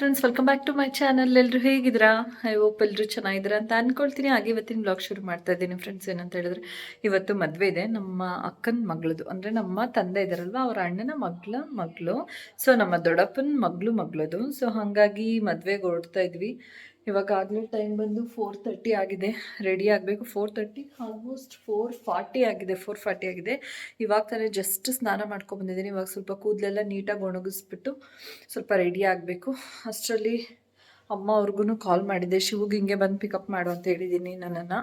Friends welcome back to my channel ಎಲ್ಲರೂ ಹೇಗಿದ್ದೀರಾ? I hope ಎಲ್ಲರೂ ಚೆನ್ನಾಗಿದ್ದೀರಾ ಅಂತ ಅನ್ಕೊಳ್ತೀನಿ. ಹಾಗೆ ಇವತ್ತಿನ ಬ್ಲಾಗ್ ಶುರು ಮಾಡ್ತಾ ಇದ್ದೀನಿ ಫ್ರೆಂಡ್ಸ್ ಏನಂತ ಹೇಳಿದ್ರೆ, ಇವತ್ತು ಮದುವೆ ಇದೆ. ನಮ್ಮ ಅಕ್ಕನ ಮಗಳದು ಅಂದರೆ ನಮ್ಮ ತಂದೆ ಇದ್ದಾರಲ್ವ? ಅವ್ರ ಅಣ್ಣನ ಮಗಳ ಮಗಳು. ಸೊ ನಮ್ಮ ದೊಡ್ಡಪ್ಪನ ಮಗಳು ಮಗಳದು ಸೊ ಹಾಗಾಗಿ ಮದುವೆಗೆ ಓಡ್ತಾ ಇದ್ವಿ. ಇವಾಗ ಆಗಲೇ ಟೈಮ್ ಬಂದು ಫೋರ್ ತರ್ಟಿ ಆಗಿದೆ. ರೆಡಿ ಆಗಬೇಕು. Four thirty almost four forty ಆಗಿದೆ. ಫೋರ್ ಫಾರ್ಟಿ ಆಗಿದೆ. ಇವಾಗ ತಾನೇ ಜಸ್ಟ್ ಸ್ನಾನ ಮಾಡ್ಕೊಂಡು ಬಂದಿದ್ದೀನಿ. ಇವಾಗ ಸ್ವಲ್ಪ ಕೂದಲೆಲ್ಲ ನೀಟಾಗಿ ಒಣಗಿಸ್ಬಿಟ್ಟು ಸ್ವಲ್ಪ ರೆಡಿ ಆಗಬೇಕು. ಅಷ್ಟರಲ್ಲಿ ಅಮ್ಮ ಅವ್ರಿಗೂ ಕಾಲ್ ಮಾಡಿದ್ದೆ ಶಿವಗೆ ಹಿಂಗೆ ಬಂದು ಪಿಕಪ್ ಮಾಡು ಅಂತ ಹೇಳಿದ್ದೀನಿ ನನ್ನನ್ನು.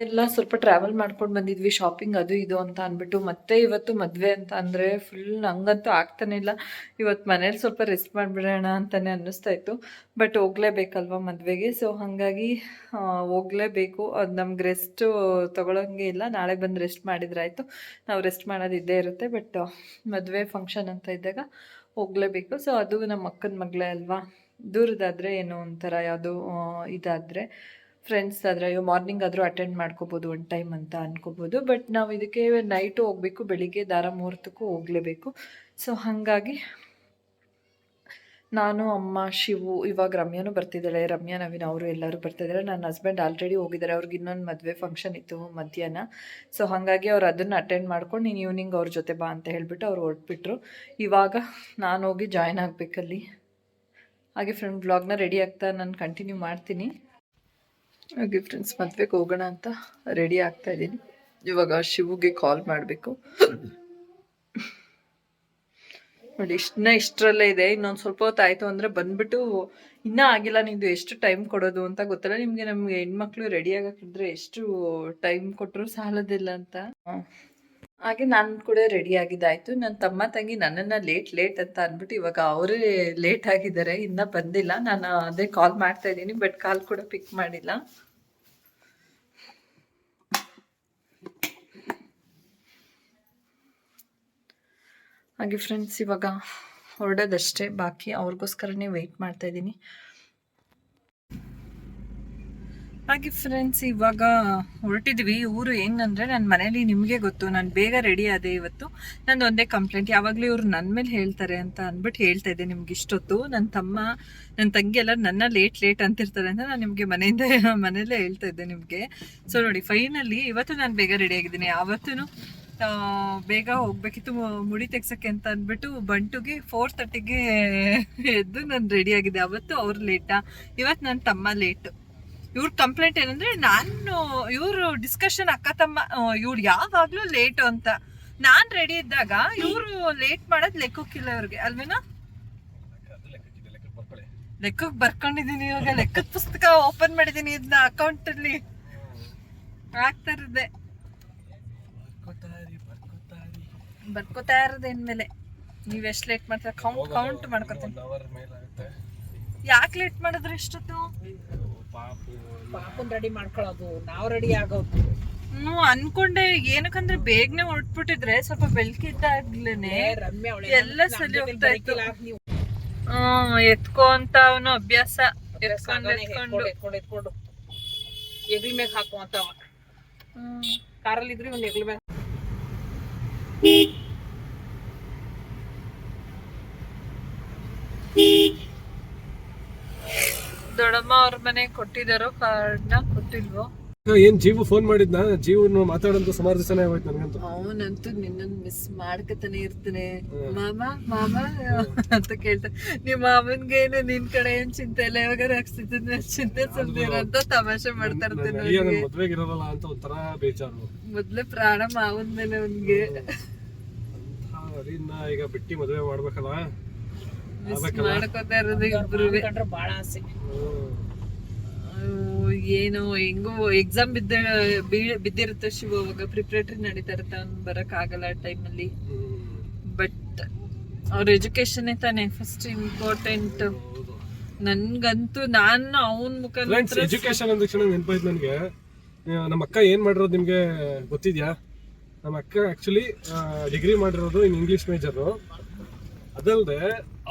ಎಲ್ಲ ಸ್ವಲ್ಪ ಟ್ರಾವೆಲ್ ಮಾಡ್ಕೊಂಡು ಬಂದಿದ್ವಿ ಶಾಪಿಂಗ್ ಅದು ಇದು ಅಂತ ಅಂದ್ಬಿಟ್ಟು. ಮತ್ತೆ ಇವತ್ತು ಮದುವೆ ಅಂತ ಅಂದರೆ ಫುಲ್ ನಂಗಂತೂ ಆಗ್ತಾನೆ ಇಲ್ಲ. ಇವತ್ತು ಮನೇಲಿ ಸ್ವಲ್ಪ ರೆಸ್ಟ್ ಮಾಡಿಬಿಡೋಣ ಅಂತಲೇ ಅನ್ನಿಸ್ತಾ ಇತ್ತು. ಬಟ್ ಹೋಗ್ಲೇಬೇಕಲ್ವ ಮದುವೆಗೆ? ಸೊ ಹಾಗಾಗಿ ಹೋಗ್ಲೇಬೇಕು. ಅದು ನಮ್ಗೆ ರೆಸ್ಟ್ ತೊಗೊಳಂಗೆ ಇಲ್ಲ. ನಾಳೆ ಬಂದು ರೆಸ್ಟ್ ಮಾಡಿದ್ರಾಯ್ತು ನಾವು ರೆಸ್ಟ್ ಮಾಡೋದು ಇದ್ದೇ ಇರುತ್ತೆ. ಬಟ್ ಮದುವೆ ಫಂಕ್ಷನ್ ಅಂತ ಇದ್ದಾಗ ಹೋಗಲೇಬೇಕು. ಸೊ ಅದು ನಮ್ಮ ಅಕ್ಕನ ಮಗಳೇ ಅಲ್ವಾ? ದೂರದಾದರೆ ಏನೋ ಒಂಥರ ಯಾವುದೋ ಇದಾದರೆ. ಫ್ರೆಂಡ್ಸ್ ಆದರೆ, ಅಯ್ಯೋ ಮಾರ್ನಿಂಗ್ ಆದರೂ ಅಟೆಂಡ್ ಮಾಡ್ಕೋಬೋದು ಒನ್ ಟೈಮ್ ಅಂತ ಅನ್ಕೋಬೋದು. ಬಟ್ ನಾವು ಇದಕ್ಕೆ ನೈಟು ಹೋಗಬೇಕು, ಬೆಳಿಗ್ಗೆ ದಾರ ಮುಹೂರ್ತಕ್ಕೂ ಹೋಗಲೇಬೇಕು. ಸೊ ಹಾಗಾಗಿ ನಾನು, ಅಮ್ಮ, ಶಿವು, ಇವಾಗ ರಮ್ಯಾನು ಬರ್ತಿದ್ದಾಳೆ. ರಮ್ಯಾ, ನವೀನ್ ಅವರು ಎಲ್ಲರೂ ಬರ್ತಿದ್ದಾರೆ ನನ್ನ ಹಸ್ಬೆಂಡ್ ಆಲ್ರೆಡಿ ಹೋಗಿದ್ದಾರೆ. ಅವ್ರಿಗೆ ಇನ್ನೊಂದು ಮದುವೆ ಫಂಕ್ಷನ್ ಇತ್ತು ಮಧ್ಯಾಹ್ನ. ಸೊ ಹಾಗಾಗಿ ಅವ್ರು ಅದನ್ನು ಅಟೆಂಡ್ ಮಾಡ್ಕೊಂಡು ನೀನು ಈವ್ನಿಂಗ್ ಅವ್ರ ಜೊತೆ ಬಾ ಅಂತ ಹೇಳಿಬಿಟ್ಟು ಅವ್ರು ಹೊರಟ್ಬಿಟ್ರು. ಇವಾಗ ನಾನು ಹೋಗಿ ಜಾಯ್ನ್ ಆಗಬೇಕಲ್ಲಿ. ಹಾಗೆ ಫ್ರೆಂಡ್ ಬ್ಲಾಗ್ನ ರೆಡಿ ಆಗ್ತಾ ನಾನು ಕಂಟಿನ್ಯೂ ಮಾಡ್ತೀನಿ. ಹಾಗೆ ಫ್ರೆಂಡ್ಸ್ ಮದ್ವೆಗೆ ಹೋಗೋಣ ಅಂತ ರೆಡಿ ಆಗ್ತಾ ಇದ್ದೀನಿ. ಇವಾಗ ಶಿವಗೆ ಕಾಲ್ ಮಾಡಬೇಕು. ನೋಡಿ ಇಷ್ಟನ್ನ ಇಷ್ಟರಲ್ಲೇ ಇದೆ. ಇನ್ನೊಂದು ಸ್ವಲ್ಪ ಹೊತ್ತು ಆಯಿತು ಅಂದರೆ ಬಂದ್ಬಿಟ್ಟು ಇನ್ನೂ ಆಗಿಲ್ಲ, ನಿಂದು ಎಷ್ಟು ಟೈಮ್ ಕೊಡೋದು ಅಂತ ಗೊತ್ತಿಲ್ಲ? ನಿಮಗೆ ನಮಗೆ ಹೆಣ್ಮಕ್ಳು ರೆಡಿ ಆಗಕ್ಕಿದ್ರೆ ಎಷ್ಟು ಟೈಮ್ ಕೊಟ್ಟರು ಸಾಲದಿಲ್ಲ ಅಂತ. ಹಾಗೆ ನಾನು ಕೂಡ ರೆಡಿ ಆಗಿದ್ದಾಯ್ತು. ನನ್ನ ತಮ್ಮ ತಂಗಿ ನನ್ನನ್ನು ಲೇಟ್ ಲೇಟ್ ಅಂತ ಅಂದ್ಬಿಟ್ಟು ಇವಾಗ ಅವರೇ ಲೇಟ್ ಆಗಿದ್ದಾರೆ. ಇನ್ನೂ ಬಂದಿಲ್ಲ. ನಾನು ಅದೇ ಕಾಲ್ ಮಾಡ್ತಾ ಇದ್ದೀನಿ ಬಟ್ ಕಾಲ್ ಕೂಡ ಪಿಕ್ ಮಾಡಿಲ್ಲ. ಹಾಗೆ ಫ್ರೆಂಡ್ಸ್ ಇವಾಗ ಹೊರಡೋದಷ್ಟೇ. ಬಾಕಿ ಅವ್ರಿಗೋಸ್ಕರನೇ ವೆಯ್ಟ್ ಮಾಡ್ತಾ ಇದ್ದೀನಿ ಹಾಗೆ ಫ್ರೆಂಡ್ಸ್ ಇವಾಗ ಹೊರಟಿದ್ವಿ. ಊರು ಏನಂದ್ರೆ ನನ್ನ ಮನೇಲಿ ನಿಮಗೆ ಗೊತ್ತು. ನಾನು ಬೇಗ ರೆಡಿ ಆದೆ ಇವತ್ತು. ನಂದು ಒಂದೇ ಕಂಪ್ಲೇಂಟ್ ಯಾವಾಗಲೂ ಇವರು ನನ್ನ ಮೇಲೆ ಹೇಳ್ತಾರೆ ಅಂತ ಅಂದ್ಬಿಟ್ಟು ಹೇಳ್ತಾ ಇದ್ದೆ ನಿಮ್ಗೆ ಇಷ್ಟೊತ್ತು. ನನ್ನ ತಮ್ಮ ನನ್ನ ತಂಗಿ ಎಲ್ಲ ನನ್ನ ಲೇಟ್ ಲೇಟ್ ಅಂತಿರ್ತಾರೆ ಅಂತ ನಾನು ನಿಮಗೆ ಮನೆಯಿಂದ, ಮನೆಯಲ್ಲೇ ಹೇಳ್ತಾ ಇದ್ದೆ ನಿಮಗೆ. ಸೊ ನೋಡಿ ಫೈನಲಿ ಇವತ್ತು ನಾನು ಬೇಗ ರೆಡಿ ಆಗಿದ್ದೀನಿ. ಆವತ್ತೂ ಬೇಗ ಹೋಗ್ಬೇಕಿತ್ತು ಮುಡಿ ತೆಗ್ಸಕ್ಕೆ ಅಂತ ಅಂದ್ಬಿಟ್ಟು ಬಂಟುಗೆ ಫೋರ್ ತರ್ಟಿಗೆ ಎದ್ದು ನಾನು ರೆಡಿ ಆಗಿದ್ದೆ. ಅವತ್ತು ಅವ್ರು ಲೇಟಾ ಇವತ್ತು ನನ್ನ ತಮ್ಮ ಲೇಟ್ ಇವ್ರ ಕಂಪ್ಲೇಂಟ್ ಏನಂದ್ರೆ, ನಾನು ಇವರು ಡಿಸ್ಕಷನ್ ಅಕ್ಕ ತಮ್ಮ ಇವ್ರು ಯಾವಾಗ್ಲೂ ಲೇಟ್ ಅಂತ. ನಾನ್ ರೆಡಿ ಇದ್ದಾಗ ಇವರು ಲೇಟ್ ಮಾಡೋದ್ ಲೆಕ್ಕಕ್ಕಿಲ್ಲ ಇವ್ರಿಗೆ, ಅಲ್ವೇನಾ? ಲೆಕ್ಕಕ್ಕೆ ಬರ್ಕೊಂಡಿದೀನಿ ಇವಾಗ, ಲೆಕ್ಕದ ಪುಸ್ತಕ ಓಪನ್ ಮಾಡಿದೀನಿ ಇದ್ನ ಅಕೌಂಟ್ ಅಲ್ಲಿ. ಆಗ್ತಾ ಇರದೆ. ಬರ್ಕೋತಾ ಇರೋದು ಇನ್ಮೇಲೆ. ನೀವ್ ಎಷ್ಟ್ ಲೇಟ್ ಮಾಡ್ತೀರ? ಕೌಂಟ್ ಕೌಂಟ್ ಮಾಡ್ಕೊತೀನಿ. ಯಾಕೆ ಲೇಟ್ ಮಾಡಿದ್ರೆ ಇಷ್ಟೊತ್ತು? ಪಾಪನ್ ರೆಡಿ ಮಾಡ್ಕೊಳ್ಳೋದು ನಾವ್ ರೆಡಿ ಆಗೋದು. ಹ್ಮ್ ಅನ್ಕೊಂಡೆ ಏನಕ್ಕಂದ್ರೆ ಬೇಗನೆ ಹೊರಟ್ಬಿಟ್ಟಿದ್ರೆ ಸ್ವಲ್ಪ ಬೆಳಕಿದ್ದಾಗ್ಲೇನೆ ಏ, ರಮ್ಯಾ ಅವಳೆ ಎಲ್ಲ ಸರಿ ಹೋಗ್ತಾ ಇತ್ತು. ನೀವು. ಹ್ಮ್ ಎತ್ಕೋ ಅಂತ ಅವನು ಅಭ್ಯಾಸ. ಎತ್ಕೊಂಡು ಎತ್ಕೊಂಡು. ಎತ್ಕೊಂಡು ಎತ್ಕೊಂಡು ಎಗ್ಲಿ ಮ್ಯಾಗ ಹಾಕು ಅಂತ ಹ್ಮ್. ಕಾರಲ್ಲಿ ಇದ್ರಿ ಒಂದ್ ಎಗ್ಲಿ ಮ್ಯಾಗ ದೊಡ್ಡಮ್ಮ ಅವ್ರ ಮನೆ ಕೊಟ್ಟಿದಾರೋ ಕಾರ್ಡ್ನ ಕೊಟ್ಟಿಲ್ವೋ ಏನ್ ಜೀವು ಫೋನ್ ಮಾಡಿದ್ನ? ಜೀವನ ಮಾತಾಡಂತ ಸುಮಾರು ದಿವಸನೇ ಆಗೋಯ್ತು ನನಗಂತೂ. ಅವನಂತೂ ನಿನ್ನನ್ ಮಿಸ್ ಮಾಡ್ಕತಾನೆ ಇರ್ತಾನೆ. ಮಾಮ ಮಾಮ ಅಂತ ಕೇಳ್ತಾ ನಿಮ್ಮ ಮಾಮನ್ಗೇನು ನಿನ್ ಕಡೆ ಏನ್ ಚಿಂತೆ ಇಲ್ಲ? ಇವಾಗ ಹಾಕ್ಸಿದ್ದೀನಿ ಚಿಂತೆ ಅಂತ ತಮಾಷೆ ಮಾಡ್ತಾ ಇರ್ತೇನೆ ನನ್. ಮದ್ವೆಗೆ ಇರೋಲ್ಲ ಅಂತ ಒಂಥರ ಬೇಜಾರು. ಮೊದ್ಲೇ ಪ್ರಾಣ ಮಾವನ್ ಮೇಲೆ ಅವನ್ಗೆ. ಈಗ ಬಿಟ್ಟಿ ಮದ್ವೆ ಮಾಡ್ಬೇಕಲ್ಲ? ಮಾಡ್ಕೋತಾ ಇರೋದು ಇಬ್ರು ಕಂಡ್ರೆ ಬಾಳ ಆಸೆ. ಏನೋ ಏನು ಹೆಂಗೋ ಎಕ್ಸಾಮ್ ಬಿದ್ದ ಬಿದ್ದಿರುತ್ತೆ ಶಿವ ಅವಾಗ ಪ್ರಿಪ್ರೇಟರಿ ನಡೀತಾ ಇರುತ್ತೆ ಅವ್ನು ಬರಕ್ ಆಗಲ್ಲ ಟೈಮ್ ಅಲ್ಲಿ. ಬಟ್ ಅವ್ರ ಎಜುಕೇಶನ್ ತಾನೆ ಫಸ್ಟ್ ಇಂಪಾರ್ಟೆಂಟ್ ನನ್ಗಂತೂ ನಾನು ಅವನ್ ಫ್ರೆಂಡ್ಸ್ ಮುಖಾಂತರ ಎಜುಕೇಶನ್ ಅಂದ ತಕ್ಷಣ ನೆನಪಾಯ್ತು ನನಗೆ. ನಮ್ಮ ಅಕ್ಕ ಏನ್ ಮಾಡಿರೋದು ನಿಮ್ಗೆ ಗೊತ್ತಿದ್ಯಾ? ನಮ್ಮ ಅಕ್ಕ ಆಕ್ಚುಲಿ ಡಿಗ್ರಿ ಮಾಡಿರೋದು ಇನ್ ಇಂಗ್ಲಿಷ್ ಮೇಜರು ಅದಲ್ಲದೆ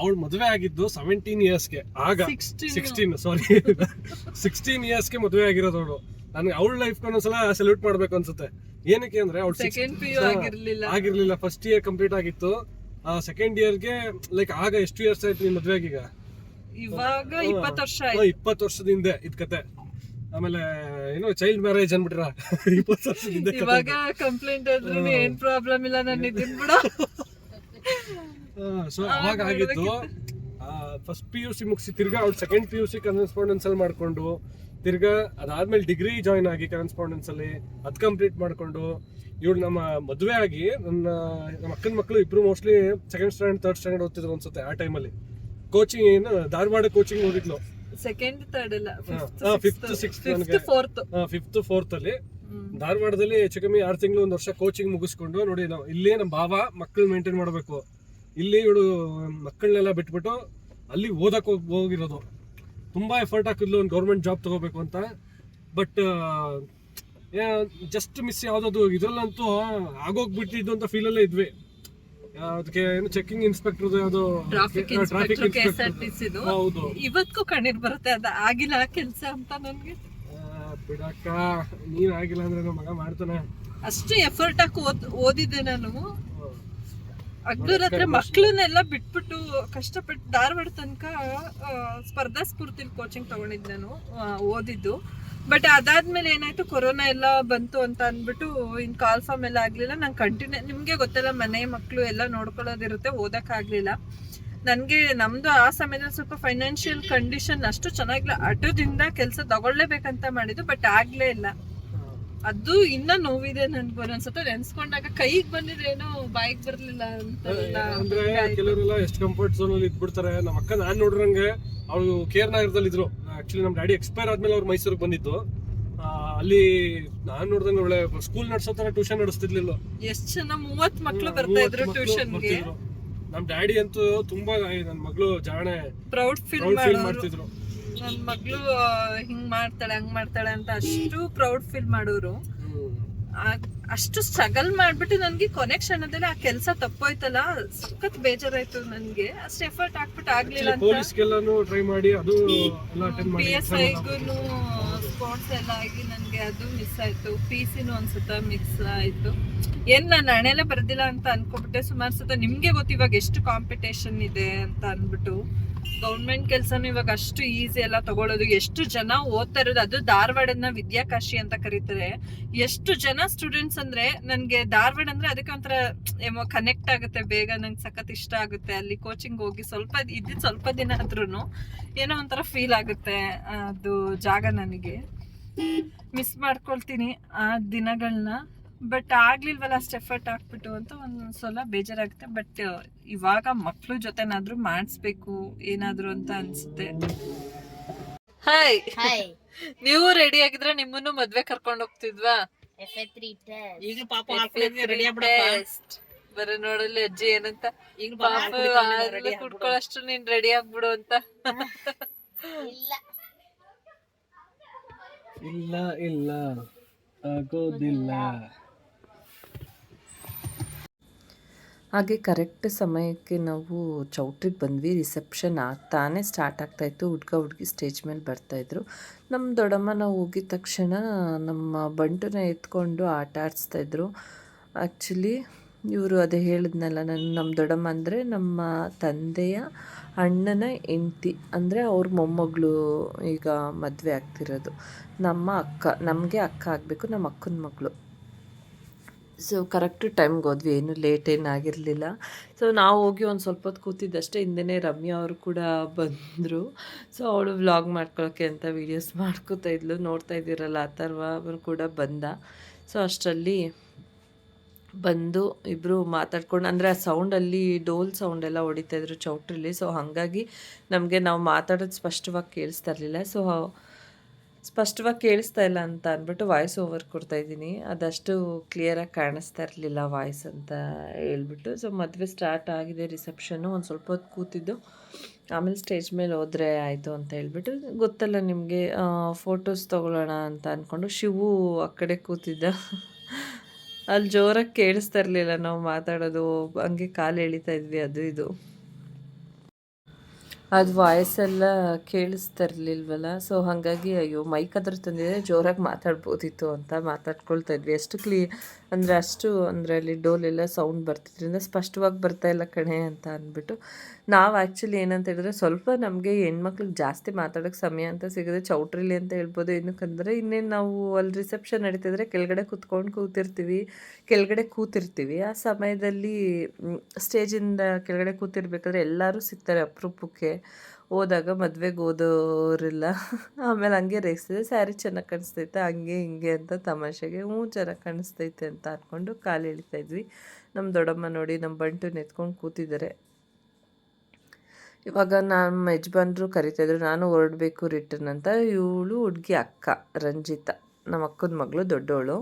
ಅವಳು ಮದುವೆ ಆಗಿದ್ದು ಸೆವೆಂಟೀನ್ ಇಯರ್ಸ್ಗೆ ಆಗ 16 ಸಿಕ್ಸ್ಟೀನ್ ಸಾರಿ ಸಿಕ್ಸ್ಟೀನ್ ಇಯರ್ಸ್ಗೆ ಮದುವೆ ಆಗಿರೋದು ಅವಳು. ನನಗೆ ಅವಳ ಲೈಫ್ ಒಂದ್ಸಲ ಸೆಲ್ಯೂಟ್ ಮಾಡ್ಬೇಕು ಅನ್ಸುತ್ತೆ. ಏನಕ್ಕೆ ಅಂದ್ರೆ ಅವಳು ಆಗಿರ್ಲಿಲ್ಲ. ಆಗಿರ್ಲಿಲ್ಲ. ಫಸ್ಟ್ ಇಯರ್ ಕಂಪ್ಲೀಟ್ ಆಗಿತ್ತು. ಸೆಕೆಂಡ್ ಇಯರ್ಗೆ ಲೈಕ್ ಆಗ ಎಷ್ಟು ಇಯರ್ಸ್ ಆಯ್ತು ನಿನ್ ಮದ್ವೆ ಈಗ? ಇವಾಗ ಇಪ್ಪತ್ತು ವರ್ಷ ಇಪ್ಪತ್ತು ವರ್ಷದ ಹಿಂದೆ ಇದ್ ಕತೆ. ಆಮೇಲೆ ಏನೋ ಚೈಲ್ಡ್ ಮ್ಯಾರೇಜ್ ಅನ್ಬಿಟ್ರ. ಇಪ್ಪತ್ತು ವರ್ಷದ ಹಿಂದೆ ಇವಾಗ ಕಂಪ್ಲೇಂಟ್ ಆದ್ರೆ ಏನ್ ಪ್ರಾಬ್ಲಮ್ ಇಲ್ಲ ನನ್ನ ಬಿಡ. ಸೊ ಅವಾಗ ಆಗಿತ್ತು ಫಸ್ಟ್ ಪಿ ಯು ಸಿ ಮುಗಿಸಿ ತಿರ್ಗಾ ಅವ್ಳು second P U C correspondence ಅಲ್ಲಿ ಮಾಡ್ಕೊಂಡು ತಿರ್ಗಾ ಅದಾದ್ಮೇಲೆ ಡಿಗ್ರಿ ಜಾಯ್ನ್ ಆಗಿ ಕರೆನ್ಸ್ಪಾಂಡೆನ್ಸ್ ಅಲ್ಲಿ ಅದ್ ಕಂಪ್ಲೀಟ್ ಮಾಡ್ಕೊಂಡು ಇವಳು ನಮ್ಮ ಮದುವೆ ಆಗಿ ನನ್ನ ನಮ್ಮ ಅಕ್ಕನ ಮಕ್ಕಳು ಇಬ್ರು mostly second standard third standard ಓದ್ತಿದ್ರು ಅನ್ಸುತ್ತೆ ಆ ಟೈಮಲ್ಲಿ ಕೋಚಿಂಗ್ ಏನು ಧಾರವಾಡ ಕೋಚಿಂಗ್ ಹೋಗಿದ್ಲು. ಸೆಕೆಂಡ್ fifth, sixth ಫಿಫ್ತ್ ನನಗೆ. ಫೋರ್ತ್ ಫಿಫ್ತ್ ಫೋರ್ತ್ ಅಲ್ಲಿ. ಧಾರವಾಡದಲ್ಲಿ ಹೆಚ್ಚು ಕಮ್ಮಿ ಆರು ತಿಂಗಳು ಒಂದು ವರ್ಷ ಕೋಚಿಂಗ್ ಮುಗಿಸ್ಕೊಂಡು ನೋಡಿ ನಾವು ಇಲ್ಲೇ ನಮ್ಮ ಬಾಬಾ ಮಕ್ಕಳು ಮೇಂಟೈನ್ ಮಾಡಬೇಕು. ಇಲ್ಲಿ ಇವಳು ಮಕ್ಕಳನ್ನೆಲ್ಲ ಬಿಟ್ಬಿಟ್ಟು ಅಲ್ಲಿ ಓದಕ್ಕೆ ಹೋಗಿ ಹೋಗಿರೋದು. ತುಂಬ ಎಫರ್ಟ್ ಹಾಕಿದ್ಲು ಒಂದು ಗೌರ್ಮೆಂಟ್ ಜಾಬ್ ತಗೋಬೇಕು ಅಂತ. ಬಟ್ ಜಸ್ಟ್ ಮಿಸ್ ಯಾವುದದು ಇದರಲ್ಲಂತೂ ಆಗೋಗ್ಬಿಟ್ಟಿದ್ದು ಅಂತ ಫೀಲಲ್ಲೇ ಇದ್ವಿ. ಅದಕ್ಕೆ ಏನು ಚೆಕಿಂಗ್ ಇನ್ಸ್ಪೆಕ್ಟರ್ ಅದು traffic traffic inspector K S R inspector T ಸಿದು ಹೌದು. ಕಣ್ಣೀರ್ ಬರುತ್ತೆ ಅದು ಆಗಿಲ್ಲ ಕೆಲಸ ಅಂತ ನನಗೆ. ಬಿಡಕ್ಕ ನೀನ್ ಆಗಿಲ್ಲ ಅಂದ್ರೆ ಮಗ ಮಾಡ್ತಾನೆ. ಅಷ್ಟು ಎಫರ್ಟ್ ಹಾಕಿ ಓದ್ ಓದಿದ್ದೆ ನಾನು. ಅಗ್ಲೂರ್ ಹತ್ರ ಮಕ್ಳನ್ನೆಲ್ಲ ಬಿಟ್ಬಿಟ್ಟು ಕಷ್ಟಪಟ್ಟು ಧಾರವಾಡ ತನಕ ಸ್ಪರ್ಧಾ ಸ್ಫೂರ್ತಿ ಕೋಚಿಂಗ್ ತಗೊಂಡಿದ್ದೆ ನಾನು ಓದಿದ್ದು. ಬಟ್ ಅದಾದ್ಮೇಲೆ ಏನಾಯ್ತು ಕೊರೋನಾ ಎಲ್ಲ ಬಂತು ಅಂತ ಅಂದ್ಬಿಟ್ಟು ಇನ್ ಕಾಲ್ ಫಾರ್ಮ್ ಎಲ್ಲ ಆಗ್ಲಿಲ್ಲ. ನಂಗೆ ಕಂಟಿನ್ಯೂ ನಿಮ್ಗೆ ಗೊತ್ತಲ್ಲ ಮನೆ ಮಕ್ಕಳು ಎಲ್ಲ ನೋಡ್ಕೊಳ್ಳೋದಿರುತ್ತೆ ಓದಕ್ ಆಗ್ಲಿಲ್ಲ. ನನ್ಗೆ ನಮ್ದು ಆ ಸಮಯದಲ್ಲಿ ಸ್ವಲ್ಪ ಫೈನಾನ್ಷಿಯಲ್ ಕಂಡೀಷನ್ ಅಷ್ಟು ಚೆನ್ನಾಗಿಲ್ಲ. ಅಟದಿಂದ ಕೆಲಸ ತಗೊಳ್ಳೇಬೇಕಂತ ಮಾಡಿದ್ದು ಬಟ್ ಆಗ್ಲೇ ಇಲ್ಲ. ಅದು ಇನ್ನ ನೋವಿದೆ ನನ್ಗೆ ಒಂದೊಂದ್ಸತ ನೆನ್ಸ್ಕೊಂಡಾಗ ಕೈಗೆ ಬಂದಿದ್ರೇನು ಬಾಯಿಗೆ ಬರ್ಲಿಲ್ಲ ಅಂತ ಅಂದ್ರೆ ಕೆಲವರೆಲ್ಲ ಎಷ್ಟು ಕಂಫರ್ಟ್ ಝೋನ್ ಅಲ್ಲಿ ಇದ್ಬಿಡ್ತಾರೆ ನಮ್ಮ ಅಕ್ಕ ನಾನ್ ನೋಡ್ರಂಗೆ ಅವಳು ಕೇರ್ ನಗರದಲ್ಲಿ ಇದ್ರು. ಆಕ್ಚುಲಿ ನಮ್ಮ ಡ್ಯಾಡಿ ಎಕ್ಸ್ಪೈರ್ ಆದ್ಮೇಲೆ ಅವ್ರು ಮೈಸೂರಿಗೆ ಬಂದಿದ್ದು. ಅಲ್ಲಿ ನಾನ್ ನೋಡ್ದಂಗೆ ಒಳ್ಳೆ ಸ್ಕೂಲ್ ನಡ್ಸೋ ತರ ಟ್ಯೂಷನ್ ನಡೆಸ್ತಿರ್ಲಿಲ್ಲ. ಎಷ್ಟ್ ಜನ ಮೂವತ್ ಮಕ್ಳು ಬರ್ತಾ ಇದ್ರು ಟ್ಯೂಷನ್ಗೆ ನಮ್ ಡ್ಯಾಡಿ ಅಂತೂ ತುಂಬಾ ನನ್ ಮಗಳು ಜಾಣೆ ಪ್ರೌಡ್ ಫೀಲ್ ಮಾಡ್ತಿದ್ರು. ನನ್ ಮಗ್ಳು ಹಿಂಗ್ ಮಾಡ್ತಾಳೆ ಹಂಗ್ ಮಾಡ್ತಾಳೆ ಅಂತ ಅಷ್ಟು ಪ್ರೌಡ್ ಫೀಲ್ ಮಾಡೋರು. ಅಷ್ಟು ಸ್ಟ್ರಗಲ್ ಮಾಡ್ಬಿಟ್ಟು ನನ್ಗೆ ಕೊನೆ ಕ್ಷಣದಲ್ಲಿ ಆ ಕೆಲಸ ತಪ್ಪೋಯ್ತಲ್ಲ ಸಖತ್ ಬೇಜಾರಾಯ್ತು ನನ್ಗೆ. ಅಷ್ಟು ಎಫರ್ಟ್ ಹಾಕ್ಬಿಟ್ಟು ಆಗ್ಲಿಲ್ಲ ಅಂತ. ಟ್ರೈ ಮಾಡಿ ಅದು ಪಿ ಎಸ್ ಐಗೂ ಸ್ಪೋರ್ಟ್ಸ್ ಎಲ್ಲ ಆಗಿ ನನಗೆ ಅದು ಮಿಸ್ ಆಯ್ತು. ಪಿ ಸಿನೂ ಒಂದ್ಸತ ಮಿಕ್ಸ್ ಆಯ್ತು. ಏನ್ ನಾನು ಹಣೆಲ್ಲ ಬರ್ದಿಲ್ಲ ಅಂತ ಅನ್ಕೊಬಿಟ್ಟೆ ಸುಮಾರು ಸತ ನಿಮ್ಗೆ ಗೊತ್ತು ಇವಾಗ ಎಷ್ಟು ಕಾಂಪಿಟೇಷನ್ ಇದೆ ಅಂತ ಅನ್ಬಿಟ್ಟು. ಗೌರ್ಮೆಂಟ್ ಕೆಲಸನೂ ಇವಾಗ ಅಷ್ಟು ಈಸಿ ಎಲ್ಲ ತಗೊಳ್ಳೋದು ಎಷ್ಟು ಜನ ಓದ್ತಾ ಇರೋದು, ಅದು ಧಾರವಾಡನ ವಿದ್ಯಾಕಾಶಿ ಅಂತ ಕರೀತಾರೆ. ಎಷ್ಟು ಜನ ಸ್ಟೂಡೆಂಟ್ಸ್ ಅಂದ್ರೆ ನನ್ಗೆ ಧಾರವಾಡ ಅಂದ್ರೆ ಅದಕ್ಕೆ ಒಂಥರ, ಏನೋ ಕನೆಕ್ಟ್ ಆಗುತ್ತೆ, ಬೇಗ ನಂಗೆ ಸಖತ್ ಇಷ್ಟ ಆಗುತ್ತೆ. ಅಲ್ಲಿ ಕೋಚಿಂಗ್ ಹೋಗಿ ಸ್ವಲ್ಪ ಇದ್ದಿದ್ದು ಸ್ವಲ್ಪ ದಿನ ಆದ್ರೂ ಏನೋ ಒಂಥರ ಫೀಲ್ ಆಗುತ್ತೆ, ಅದು ಜಾಗ ನನಗೆ. ಮಿಸ್ ಮಾಡ್ಕೊಳ್ತೀನಿ ಆ ದಿನಗಳನ್ನ ಬಟ್ ಆಗ್ಲಿಲ್ವಲ್ಲ ಅಷ್ಟು ಎಫರ್ಟ್ ಹಾಕ್ಬಿಟ್ಟು ಅಂತ ಒಂದೊಂದ್ಸಲ ಸಲ ಬೇಜಾರಾಗುತ್ತೆ. ಬಟ್ ಇವಾಗ ಮಕ್ಳು ಜೊತೆನಾದ್ರೂ ಮಾಡಿಸ್ಬೇಕು ಏನಾದ್ರು ಅಂತ ಅನ್ಸುತ್ತೆ. ಹಾಯ್ ಹಾಯ್ ನೀವು ರೆಡಿ ಆಗಿದ್ರೆ ನಿಮ್ಮನ್ನು ಮದ್ವೆ ಕರ್ಕೊಂಡು ಹೋಗ್ತಿದ್ವಾ? ಎಫ್ ಎ ತ್ರೀ ಟೆಸ್ಟ್ ಈಗಲೂ ಪಾಪ ರೆಡಿ ಆಗ್ಬಿಡಪ್ಪ. ಬರೀ ನೋಡಲ್ಲಿ ಅಜ್ಜಿ ಏನಂತ? ಈಗ ಪಾಪ ರೆಡಿ ಕುಡ್ಕೊಳ್ಳೋಷ್ಟು ನೀನ್ ರೆಡಿ ಆಗ್ಬಿಡು ಅಂತ. ಇಲ್ಲ. ಇಲ್ಲ ಇಲ್ಲ. ಆಗೋದಿಲ್ಲ. ಹಾಗೆ ಕರೆಕ್ಟ್ ಸಮಯಕ್ಕೆ ನಾವು ಚೌಟ್ರಿಗೆ ಬಂದ್ವಿ. ರಿಸೆಪ್ಷನ್ ಆಗ್ತಾನೆ ಸ್ಟಾರ್ಟ್ ಆಗ್ತಾಯಿತ್ತು ಹುಡ್ಗ ಹುಡುಗಿ ಸ್ಟೇಜ್ ಮೇಲೆ ಬರ್ತಾಯಿದ್ರು ನಮ್ಮ ದೊಡ್ಡಮ್ಮ ನಾವು ಹೋಗಿದ ತಕ್ಷಣ ನಮ್ಮ ಬಂಟುನ ಎತ್ಕೊಂಡು ಆಟ ಆಡಿಸ್ತಾಯಿದ್ರು ಆ್ಯಕ್ಚುಲಿ ಇವರು ಅದೇ ಹೇಳಿದ್ನಲ್ಲ, ನಾನು ನಮ್ಮ ದೊಡ್ಡಮ್ಮ ಅಂದರೆ ನಮ್ಮ ತಂದೆಯ ಅಣ್ಣನ ಹೆಂಡ್ತಿ. ಅಂದರೆ ಅವ್ರ ಮೊಮ್ಮಗಳು ಈಗ ಮದುವೆ ಆಗ್ತಿರೋದು. ನಮ್ಮ ಅಕ್ಕ, ನಮಗೆ ಅಕ್ಕ ಆಗಬೇಕು ನಮ್ಮ ಅಕ್ಕನ ಮಗಳು. ಸೊ ಕರೆಕ್ಟ್ ಟೈಮ್ಗೆ ಹೋದ್ವಿ. ಏನು ಲೇಟ್ ಏನಾಗಿರಲಿಲ್ಲ ಸೊ ನಾವು ಹೋಗಿ ಒಂದು ಸ್ವಲ್ಪ ಹೊತ್ತು ಕೂತಿದ್ದಷ್ಟೇ. ಹಿಂದೆ ರಮ್ಯಾ ಅವರು ಕೂಡ ಬಂದರು. ಸೊ ಅವಳು ವ್ಲಾಗ್ ಮಾಡ್ಕೊಳ್ಳೋಕ್ಕೆ ಅಂತ ವೀಡಿಯೋಸ್ ಮಾಡ್ಕೋತಾ ಇದ್ಲು. ನೋಡ್ತಾ ಇದ್ದೀರಲ್ಲ ಆ ಥರ ಕೂಡ ಬಂದ. ಸೊ ಅಷ್ಟರಲ್ಲಿ ಬಂದು ಇಬ್ಬರು ಮಾತಾಡ್ಕೊಂಡು, ಅಂದರೆ ಆ ಸೌಂಡಲ್ಲಿ ಡೋಲ್ ಸೌಂಡ್ ಎಲ್ಲ ಹೊಡಿತಾಯಿದ್ರು ಚೌಟ್ರಲ್ಲಿ. ಸೊ ಹಾಗಾಗಿ ನಮಗೆ ನಾವು ಮಾತಾಡೋದು ಸ್ಪಷ್ಟವಾಗಿ ಕೇಳಿಸ್ತಾ ಇರಲಿಲ್ಲ. ಸೊ ಸ್ಪಷ್ಟವಾಗಿ ಕೇಳಿಸ್ತಾ ಇಲ್ಲ ಅಂತ ಅಂದ್ಬಿಟ್ಟು ವಾಯ್ಸ್ ಓವರ್ ಕೊಡ್ತಾ ಇದ್ದೀನಿ. ಅದಷ್ಟು ಕ್ಲಿಯರಾಗಿ ಕಾಣಿಸ್ತಾ ಇರಲಿಲ್ಲ ವಾಯ್ಸ್ ಅಂತ ಹೇಳ್ಬಿಟ್ಟು. ಸೊ ಮದುವೆ ಸ್ಟಾರ್ಟ್ ಆಗಿದೆ ರಿಸೆಪ್ಷನ್ನು ಒಂದು ಸ್ವಲ್ಪ ಹೊತ್ತು ಕೂತಿದ್ದು. ಆಮೇಲೆ ಸ್ಟೇಜ್ ಮೇಲೆ ಹೋದರೆ ಆಯಿತು ಅಂತ ಹೇಳ್ಬಿಟ್ಟು. ಗೊತ್ತಲ್ಲ ನಿಮಗೆ ಫೋಟೋಸ್ ತೊಗೊಳ್ಳೋಣ ಅಂತ ಅಂದ್ಕೊಂಡು ಶಿವು ಆ ಕಡೆ ಕೂತಿದ್ದ. ಅಲ್ಲಿ ಜೋರಾಗಿ ಕೇಳಿಸ್ತಾ ಇರಲಿಲ್ಲ ನಾವು ಮಾತಾಡೋದು. ಹಂಗೆ ಕಾಲು ಎಳಿತಾ ಇದ್ವಿ, ಅದು ಇದು. ಅದು ವಾಯ್ಸೆಲ್ಲ ಕೇಳಿಸ್ತಿರ್ಲಿಲ್ವಲ್ಲ? ಸೊ ಹಾಗಾಗಿ ಅಯ್ಯೋ ಮೈಕ್ ಅದ್ರ ತಂದಿದ್ರೆ ಜೋರಾಗಿ ಮಾತಾಡ್ಬೋದಿತ್ತು ಅಂತ ಮಾತಾಡ್ಕೊಳ್ತಾ ಇದ್ವಿ. ಎಷ್ಟು ಕ್ಲೀ, ಅಂದರೆ ಅಷ್ಟು, ಅಂದರೆ ಅಲ್ಲಿ ಡೋಲೆಲ್ಲ ಸೌಂಡ್ ಬರ್ತಿದ್ರಿಂದ ಸ್ಪಷ್ಟವಾಗಿ ಬರ್ತಾ ಇಲ್ಲ ಕಣೆ ಅಂತ ಅಂದ್ಬಿಟ್ಟು. ನಾವು ಆ್ಯಕ್ಚುಲಿ ಏನಂತ ಹೇಳಿದ್ರೆ ಸ್ವಲ್ಪ ನಮಗೆ ಹೆಣ್ಮಕ್ಳಿಗೆ ಜಾಸ್ತಿ ಮಾತಾಡೋಕ್ಕೆ ಸಮಯ ಅಂತ ಸಿಗೋದು ಚೌಟ್ರಿಲಿ ಅಂತ ಹೇಳ್ಬೋದು. ಏನಕ್ಕಂದರೆ ಇನ್ನೇನು ನಾವು ಅಲ್ಲಿ ರಿಸೆಪ್ಷನ್ ನಡೀತಿದ್ರೆ ಕೆಳಗಡೆ ಕೂತ್ಕೊಂಡು ಕೂತಿರ್ತೀವಿ, ಕೆಳಗಡೆ ಕೂತಿರ್ತೀವಿ. ಆ ಸಮಯದಲ್ಲಿ ಸ್ಟೇಜಿಂದ ಕೆಳಗಡೆ ಕೂತಿರ್ಬೇಕಾದ್ರೆ ಎಲ್ಲರೂ ಸಿಗ್ತಾರೆ ಅಪರೂಪಕ್ಕೆ. ಹೋದಾಗ ಮದುವೆಗೆ ಓದೋರಿಲ್ಲ ಆಮೇಲೆ ಹಂಗೆ ರೇಗಿಸಿದೆ ಸ್ಯಾರಿ ಚೆನ್ನಾಗಿ ಕಾಣಿಸ್ತೈತೆ ಹಂಗೆ ಹಿಂಗೆ ಅಂತ ತಮಾಷೆಗೆ ಹ್ಞೂ ಚೆನ್ನಾಗಿ ಕಾಣಿಸ್ತೈತೆ ಅಂತ ಅಂದ್ಕೊಂಡು ಕಾಲು ಎಳಿತಾ ಇದ್ವಿ. ನಮ್ಮ ದೊಡ್ಡಮ್ಮ ನೋಡಿ ನಮ್ಮ ಬಂಟು ನೆತ್ಕೊಂಡು ಕೂತಿದ್ದಾರೆ. ಇವಾಗ ನಮ್ಮ ಯಜಮಾನ್ರು ಕರಿತಾಯಿದ್ರು ನಾನು ಹೊರಡಬೇಕು ರಿಟರ್ನ್ ಅಂತ. ಇವಳು ಹುಡುಗಿ ಅಕ್ಕ, ರಂಜಿತ. ನಮ್ಮ ಅಕ್ಕನ ಮಗಳು ದೊಡ್ಡವಳು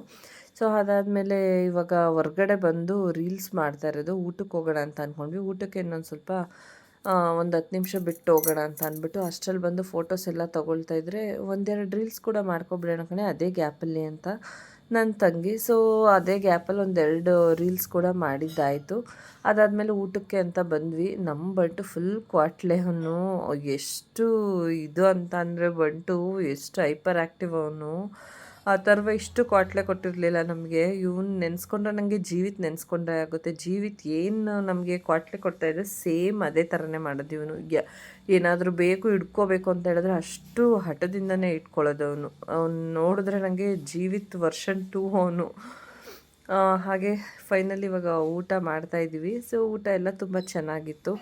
ಸೊ ಅದಾದಮೇಲೆ ಇವಾಗ ಹೊರಗಡೆ ಬಂದು ರೀಲ್ಸ್ ಮಾಡ್ತಾ ಇರೋದು. ಊಟಕ್ಕೆ ಹೋಗೋಣ ಅಂತ ಅಂದ್ಕೊಂಡ್ವಿ ಊಟಕ್ಕೆ ಇನ್ನೊಂದು ಸ್ವಲ್ಪ ಒಂದು ಹತ್ತು ನಿಮಿಷ ಬಿಟ್ಟು ಹೋಗೋಣ ಅಂತ ಅಂದ್ಬಿಟ್ಟು ಅಷ್ಟರಲ್ಲಿ ಬಂದು ಫೋಟೋಸ್ ಎಲ್ಲ ತೊಗೊಳ್ತಾ ಇದ್ದರೆ ಒಂದೆರಡು ರೀಲ್ಸ್ ಕೂಡ ಮಾಡ್ಕೊಬಿಡೋಣ ಕಣೆ, ಅದೇ ಗ್ಯಾಪಲ್ಲಿ ಅಂತ ನನ್ನ ತಂಗಿ. ಸೊ ಅದೇ ಗ್ಯಾಪಲ್ಲಿ ಒಂದೆರಡು ರೀಲ್ಸ್ ಕೂಡ ಮಾಡಿದ್ದಾಯಿತು. ಅದಾದಮೇಲೆ ಊಟಕ್ಕೆ ಅಂತ ಬಂದ್ವಿ. ನಮ್ಮ ಬಂಟು ಫುಲ್ ಕ್ವಾಟ್ಲೆ ಅವನು. ಎಷ್ಟು ಇದು ಅಂತ ಅಂದರೆ ಬಂಟು, ಎಷ್ಟು ಹೈಪರ್ ಆ್ಯಕ್ಟಿವ್ ಅವನು. ಅಥರ್ವ ಇಷ್ಟು ಕಾಟ್ಲೆ ಕೊಟ್ಟಿರಲಿಲ್ಲ ನಮಗೆ. ಇವ್ನು ನೆನೆಸ್ಕೊಂಡ್ರೆ ನನಗೆ ಜೀವಿತ ನೆನೆಸ್ಕೊಂಡ್ರೆ ಆಗುತ್ತೆ. ಜೀವಿತ ಏನು ನಮಗೆ ಕೊಡ್ತಾ ಇದೆ ಸೇಮ್ ಅದೇ ಥರನೇ ಮಾಡೋದು ಇವನು. ಏನಾದರೂ ಬೇಕು ಇಟ್ಕೋಬೇಕು ಅಂತ ಹೇಳಿದ್ರೆ ಅಷ್ಟು ಹಠದಿಂದನೇ ಇಟ್ಕೊಳ್ಳೋದು ಅವನು. ಅವನು ನೋಡಿದ್ರೆ ನನಗೆ ಜೀವಿತ ವರ್ಷನ್ ಟೂ ಅವನು. ಹಾಗೆ ಫೈನಲಿ ಇವಾಗ ಊಟ ಮಾಡ್ತಾ ಇದ್ದೀವಿ ಸೊ ಊಟ ಎಲ್ಲ ತುಂಬ ಚೆನ್ನಾಗಿತ್ತು.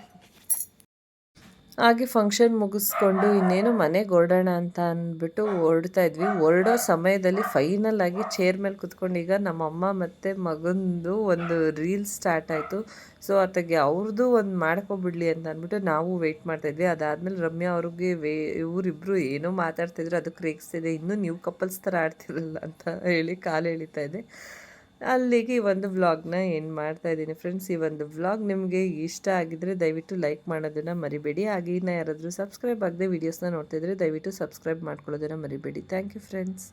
ಹಾಗೆ ಫಂಕ್ಷನ್ ಮುಗಿಸ್ಕೊಂಡು ಇನ್ನೇನು ಮನೆಗೆ ಹೊರಡೋಣ ಅಂತ ಅಂದ್ಬಿಟ್ಟು ಹೊರಡ್ತಾ ಇದ್ವಿ. ಹೊರಡೋ ಸಮಯದಲ್ಲಿ ಫೈನಲ್ ಆಗಿ ಚೇರ್ ಮೇಲೆ ಕುತ್ಕೊಂಡು ಈಗ ನಮ್ಮಮ್ಮ ಮತ್ತು ಮಗಂದು ಒಂದು ರೀಲ್ ಸ್ಟಾರ್ಟ್ ಆಯಿತು. ಸೊ ಅತ್ತಗೆ ಅವ್ರದ್ದು ಒಂದು ಮಾಡ್ಕೊಬಿಡ್ಲಿ ಅಂತ ಅಂದ್ಬಿಟ್ಟು ನಾವು ವೆಯ್ಟ್ ಮಾಡ್ತಾಯಿದ್ವಿ ಅದಾದಮೇಲೆ ರಮ್ಯಾ ಅವ್ರಿಗೆ ವೇ ಇವರಿಬ್ಬರು ಏನೋ ಮಾತಾಡ್ತಿದ್ರು. ಅದಕ್ಕೆ ರೇಗಿಸ್ತಿದೆ. ಇನ್ನೂ ನೀವು ಕಪಲ್ಸ್ ಥರ ಆಡ್ತಿರಲ್ಲ ಅಂತ ಹೇಳಿ ಕಾಲು ಎಳಿತಾ ಇದೆ ಅಲ್ಲಿಗೆ ಈ ಒಂದು ವ್ಲಾಗ್ನ ಏನು ಮಾಡ್ತಾ ಇದ್ದೀನಿ ಫ್ರೆಂಡ್ಸ್ ಈ ಒಂದು ವ್ಲಾಗ್ ನಿಮಗೆ ಇಷ್ಟ ಆಗಿದ್ರೆ ದಯವಿಟ್ಟು ಲೈಕ್ ಮಾಡೋದನ್ನು ಮರಿಬೇಡಿ. ಹಾಗೆ ಇನ್ನು ಯಾರಾದರೂ ಸಬ್ಸ್ಕ್ರೈಬ್ ಆಗದೆ ವೀಡಿಯೋಸ್ನ ನೋಡ್ತಿದ್ರೆ ದಯವಿಟ್ಟು ಸಬ್ಸ್ಕ್ರೈಬ್ ಮಾಡ್ಕೊಳ್ಳೋದನ್ನು ಮರಿಬೇಡಿ. Thank you friends